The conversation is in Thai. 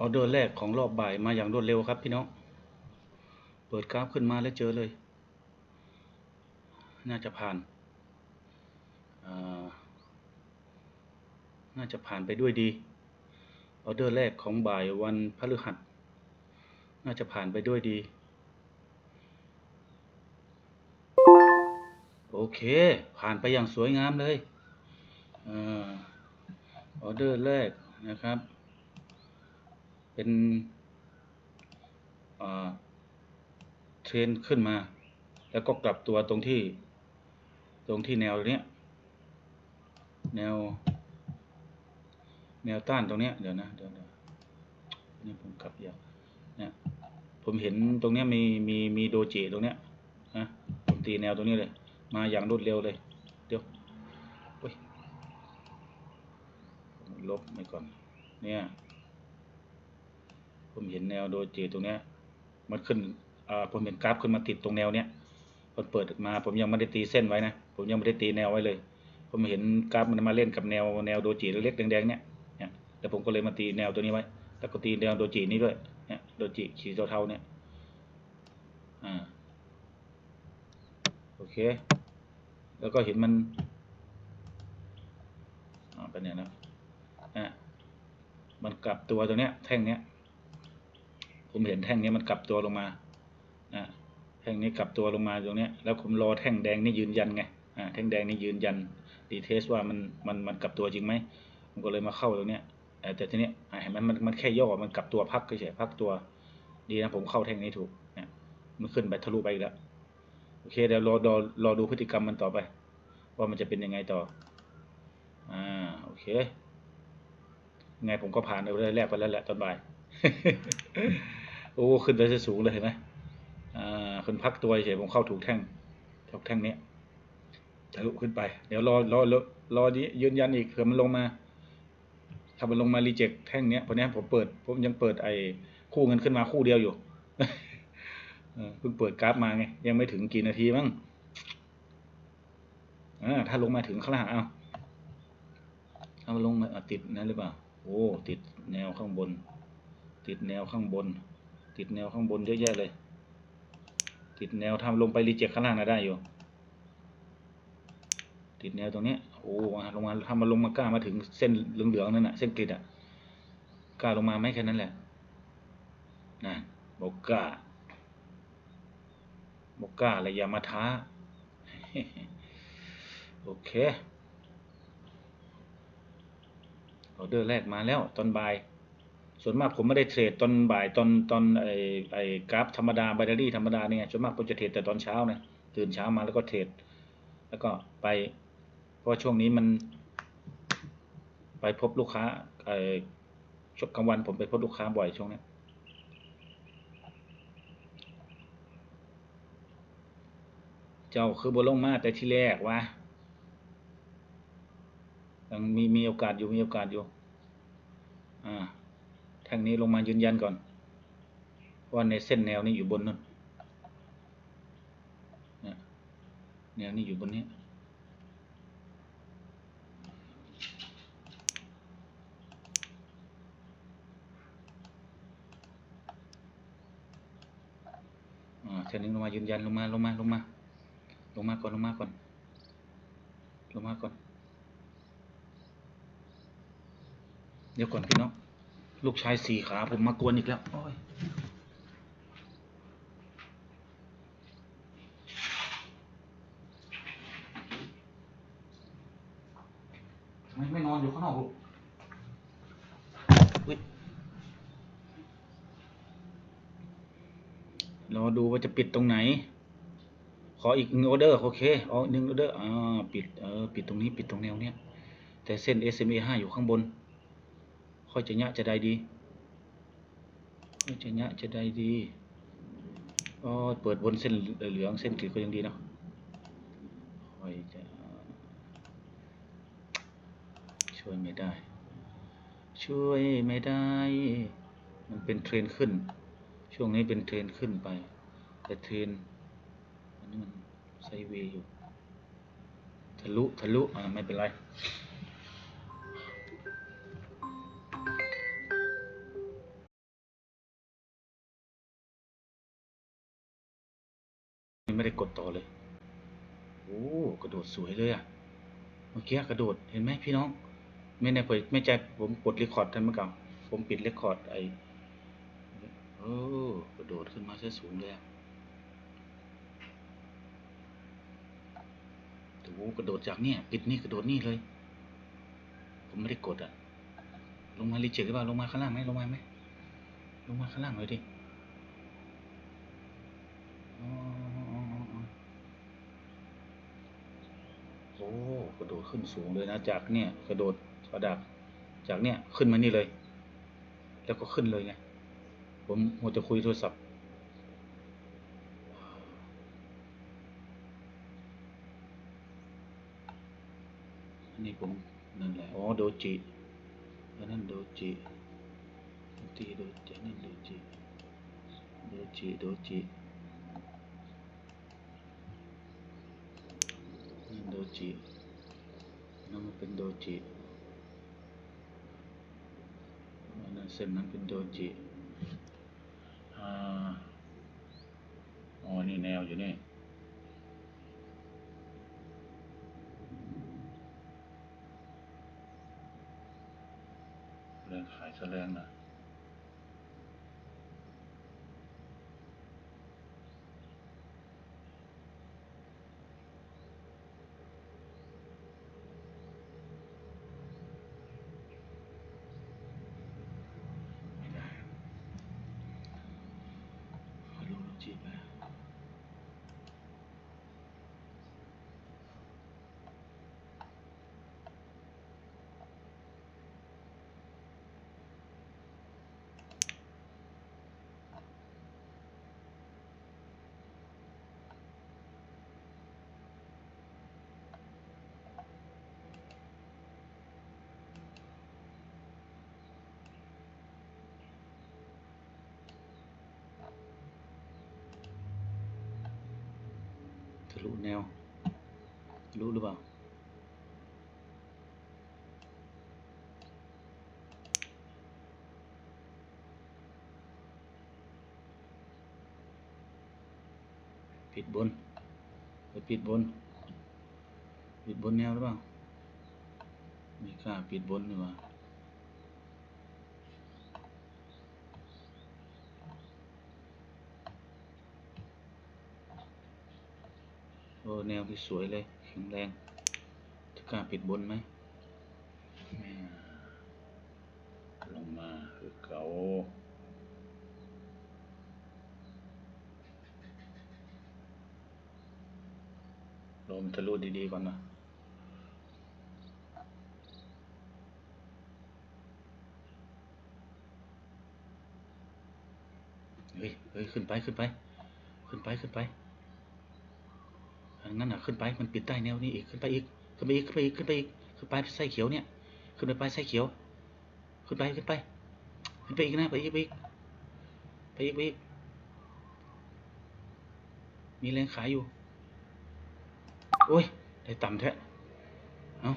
ออเดอร์แรกของรอบบ่ายมาอย่างรวดเร็วครับพี่น้อง เปิดกราฟขึ้นมาแล้วเจอเลย น่าจะผ่านอ่าน่าจะผ่านไปด้วยดี ออเดอร์แรกของบ่ายวันพฤหัส น่าจะผ่านไปด้วยดี โอเค ผ่านไปอย่างสวยงามเลยอาออเดอร์แรกนะครับ เป็นเทรนขึ้นมา แล้วก็กลับตัวตรงที่ตรงที่แนวเนี้ยแนว แนวต้านตรงเนี้ยเดี๋ยวนะเดี๋ยวเดี๋ยวนี่ผมกลับยากเนี่ยผมเห็นตรงเนี้ยมีมีมีโดจิตรงเนี้ยนะผมตีแนวตรงนี้เลย มาอย่างรวดเร็วเลย เดี๋ยวเฮ้ยลบไปก่อน เนี่ย ผมเห็นแนวโดจิตรงเนี้ย มันขึ้นอ่าผมเห็นกราฟขึ้นมาติดตรงแนวเนี้ยมันเปิดมา ผมยังไม่ได้ตีเส้นไว้นะ ผมยังไม่ได้ตีแนวไว้เลย ผมเห็นกราฟมันมาเล่นกับแนวแนวโดจิเล็กๆแดงๆเนี่ยเนี่ยแล้วผมก็เลยมาตีแนวตัวนี้ไว้ แล้วก็ตีแนวโดจินี้ด้วย เนี่ย โดจิสีเทาๆเนี่ย อ่า โอเค แล้วก็เห็นมันอ่าเป็นเนี่ยนะอะมันกลับตัวตัวเนี้ย แท่งเนี้ย ผมเห็นแท่งนี้มันกลับตัวลงมาอะแท่งนี้กลับตัวลงมาตรงนี้แล้วผมรอแท่งแดงนี่ยืนยันไงอ่าแท่งแดงนี่ยืนยันดีเทสว่ามันมันมันกลับตัวจริงไหมผมก็เลยมาเข้าตรงเนี้ยแต่แต่ทีนี้เห็นมันมันมันแค่ย่อมันกลับตัวพักเฉยๆพักตัวดีนะผมเข้าแท่งนี้ถูกเนี่ยมันขึ้นไปทะลุไปอีกแล้วโอเคเดี๋ยวรอรอรอดูพฤติกรรมมันต่อไป ว่ามันจะเป็นยังไงต่ออ่าโอเคไงผมก็ผ่านเอาได้แรกไปแล้วแหละตอนบ่าย โอ้ขึ้นไปสูงเลยเห็นไหมอ่าขึ้นพักตัวเฉยผมเข้าถูกแท่งถูกแท่งนี้ทะลุขึ้นไป เดี๋ยวรอรอรอรอนี้ยืนยันอีกเผื่อมันลงมา ถ้ามันลงมารีเจ็คแท่งเนี้ยเพราะเนี้ยผมเปิดผมยังเปิดไอ้คู่เงินขึ้นมาคู่เดียวอยู่เพิ่งเปิดกราฟมาไงยังไม่ถึงกี่นาทีมั้งอ่าถ้าลงมาถึงข้างล่างเอาเอาลงมาติดนั่นหรือเปล่า โอ้ ติดแนวข้างบน ติดแนวข้างบน ติดแนวข้างบนเยอะแยะเลย ติดแนวทำลงไปรีเจ็คข้างล่างนะได้อยู่ ติดแนวตรงนี้ โอ้มาลงมาถ้ามันลงมากล้ามาถึงเส้นเหลืองๆนั่นน่ะ เส้นกริดอะกล้าลงมาไหมแค่นั้นแหละนั่นบอกกล้าบอกกล้าอะไรอย่ามาท้า โอเคออเดอร์แรกมาแล้วตอนบ่าย ส่วนมากผมไม่ได้เทรดตอนบ่ายตอนตอนไอไอกราฟธรรมดาไบนารี่ธรรมดาเนี่ยส่วนมากผมจะเทรดแต่ตอนเช้านะตื่นเช้ามาแล้วก็เทรดแล้วก็ไปเพราะว่าช่วงนี้มัน ไปพบลูกค้าไอช่วงกลางวันผมไปพบลูกค้าบ่อยช่วงนี้เจ้าคือบลงมาแต่ที่แรกวะยังมีมีโอกาสอยู่มีโอกาสอยู่ อ่า แท่งนี้ลงมายืนยันก่อน ว่าในเส้นแนวนี้อยู่บนนั่นนะแนวนี้อยู่บนนี้อ่าเส้นนี้ลงมายืนยันลงมาลงมาลงมาลงมาก่อนลงมาก่อนลงมาก่อน เดี๋ยวก่อนพี่น้อง ลูกชายสี่ขาผมมากวนอีกแล้วโอ้ยทำไมไม่นอนอยู่ข้างนอกลูกอุ๊ยรอดูว่าจะปิดตรงไหน ขออีกหนึ่งออเดอร์โอเคอ๋อหนึ่งออเดอร์อ่าปิดเออปิดตรงนี้ปิดตรงแนวเนี้ยแต่เส้น SMA 5 อยู่ข้างบน ค่อยจะยะจะได้ดีค่อยจะยะจะได้ดีอ๋อเปิดบนเส้นเหลืองเส้นกรีดก็ยังดีเนาะค่อยจะช่วยไม่ได้ ช่วยไม่ได้ มันเป็นเทรนขึ้น ช่วงนี้เป็นเทรนขึ้นไป แต่เทรนอันนี้มันไซเวย์อยู่ทะลุทะลุอ่าไม่เป็นไร ไม่ได้กดต่อเลย โอ้กระโดดสวยเลยอะเมื่อกี้กระโดดเห็นไหมพี่น้อง ไม่แน่เผยไม่ใจผมกดรคคอร์ดทันเมื่อก่อนผมปิดรคคอร์ดไอโอ้กระโดดขึ้นมาซะสูงเลยอะโอ้กระโดดจากเนี่ยปิดนี่กระโดดนี่เลย ผมไม่ได้กดอะลงมารีเจ็คหรือเปล่าลงมาข้างล่างไหมลงมาไหมลงมาข้างล่างเลยดิอ๋อโอ้กระโดดขึ้นสูงเลยนะจากเนี่ยกระโดดกระดับจากเนี่ยขึ้นมานี่เลย แล้วก็ขึ้นเลยไงผมมัวจะคุยโทรศัพท์อันนี้ผมนั่นแหละอ๋อโดจิอันนั้นโดจิโดจิโดจินั่นโดจิโดจิโดจินั่นโด จินั่นเป็นโดจิอันนั้นเส้นนั้นเป็นโดจิอ๋อ นี่แนวอยู่นี่แรงขายแสแรงนะ ทะลุแนว รู้หรือเปล่าปิดบนไปปิดบนปิดบนแนวหรือเปล่าไม่กล้าปิดบนหรือว่า โอ้แนวที่สวยเลยแข็งแรง จะกล้าปิดบนไหมลงมาคือเก่าลมทะลุดีๆก่อนนะเฮ้ยเฮ้ยขึ้นไป ขึ้นไป ขึ้นไป ขึ้นไป งั้นอะขึ้นไปมันปิดใต้แนวนี้อีกขึ้นไปอีกขึ้นไปอีกขึ้นไปอีกขึ้นไปอีกขึ้นไปไส้เขียวเนี่ย ขึ้นไปไปไส้เขียว ขึ้นไปขึ้นไปขึ้นไปอีกนะไปอีกไปอีกไปอีกไปอีกมีแรงขายอยู่โอ้ยได้ต่ำแท้เอา